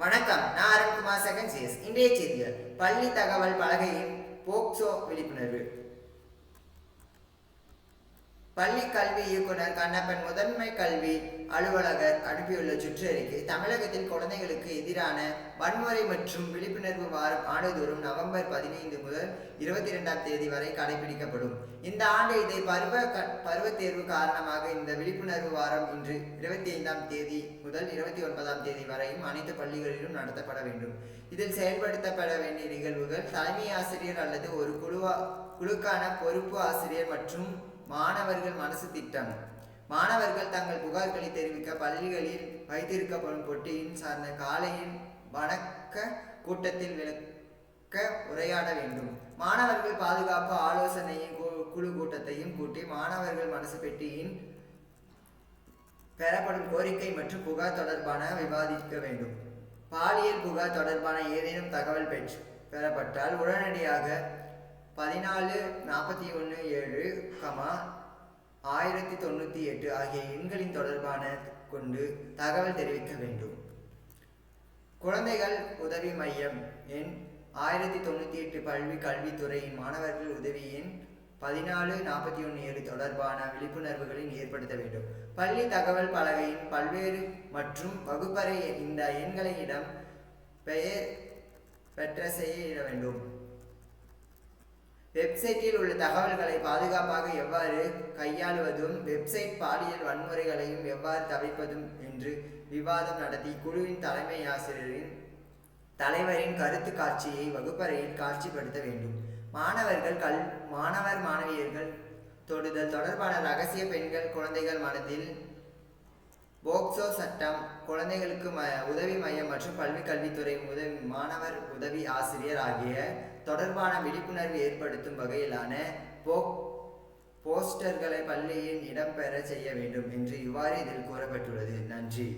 வணக்கம். நான் Arunkumar second CS இன்றைய செய்திகள். பள்ளி தகவல் பலகையின் போக்சோ விழிப்புணர்வு. பள்ளி கல்வி இயக்குனர் கண்ணப்பன் முதன்மை கல்வி அலுவலகர் அனுப்பியுள்ள சுற்றறிக்கை. தமிழகத்தில் குழந்தைகளுக்கு எதிரான வன்முறை மற்றும் விழிப்புணர்வு வாரம் ஆண்டுதோறும் நவம்பர் பதினைந்து முதல் இருபத்தி இரண்டாம் தேதி வரை கடைபிடிக்கப்படும். இந்த ஆண்டு இதை பருவ க பருவ தேர்வு காரணமாக இந்த விழிப்புணர்வு வாரம் இன்று இருபத்தி ஐந்தாம் தேதி முதல் இருபத்தி ஒன்பதாம் தேதி வரையும் அனைத்து பள்ளிகளிலும் நடத்தப்பட வேண்டும். இதில் செயல்படுத்தப்பட வேண்டிய நிகழ்வுகள் தலைமை ஆசிரியர் அல்லது ஒரு குழுவா குழுக்கான பொறுப்பு ஆசிரியர் மற்றும் மாணவர்கள் மனசு திட்டம். மாணவர்கள் தங்கள் புகார்களை தெரிவிக்க பள்ளிகளில் வைத்திருக்கப்படும் பொட்டியின் சார்ந்த காலையின் வணக்க கூட்டத்தில் விளக்க உரையாட வேண்டும். மாணவர்கள் பாதுகாப்பு ஆலோசனையின் கு- குழு கூட்டத்தையும் கூட்டி மாணவர்கள் மனசு பெட்டியின் பெறப்படும் கோரிக்கை மற்றும் புகார் தொடர்பான விவாதிக்க வேண்டும். பாலியல் புகார் தொடர்பான ஏதேனும் தகவல் பெற்று பெறப்பட்டால் உடனடியாக பதினாலு நாற்பத்தி ஒன்று ஏழு கமா ஆயிரத்தி தொண்ணூற்றி எட்டு ஆகிய எண்களின் தொடர்பான கொண்டு தகவல் தெரிவிக்க வேண்டும். குழந்தைகள் உதவி மையம் எண் ஆயிரத்தி தொண்ணூற்றி எட்டு பல்வி கல்வித்துறையின் மாணவர்கள் உதவி எண் பதினாலு நாற்பத்தி ஒன்று ஏழு தொடர்பான விழிப்புணர்வுகளின் ஏற்படுத்த வேண்டும். பள்ளி தகவல் பலகையின் பல்வேறு மற்றும் வகுப்பறை இந்த எண்களிடம் பெயர் பெற்ற செய்ய வேண்டும். வெப்சைட்டில் உள்ள தகவல்களை பாதுகாப்பாக எவ்வாறு கையாளுவதும் வெப்சைட் பாலியல் வன்முறைகளையும் எவ்வாறு தவிர்ப்பதும் என்று விவாதம் நடத்தி குழுவின் தலைமை ஆசிரியரின் தலைவரின் கருத்து காட்சியை வகுப்பறையில் காட்சிப்படுத்த வேண்டும். மாணவர்கள் கல் மாணவர் மாணவியர்கள் தொடுதல் தொடர்பான ரகசிய பெண்கள் குழந்தைகள் மனதில் போக்சோ சட்டம் குழந்தைகளுக்கு ம உதவி மையம் மற்றும் பள்ளி கல்வித்துறை உதவி மாணவர் உதவி ஆசிரியர் ஆகிய தொடர்பான விழிப்புணர்வு ஏற்படுத்தும் வகையிலான போக் போஸ்டர்களை பள்ளியில் இடம்பெற செய்ய வேண்டும் என்று இவ்வாறு இதில் கூறப்பட்டுள்ளது. நன்றி.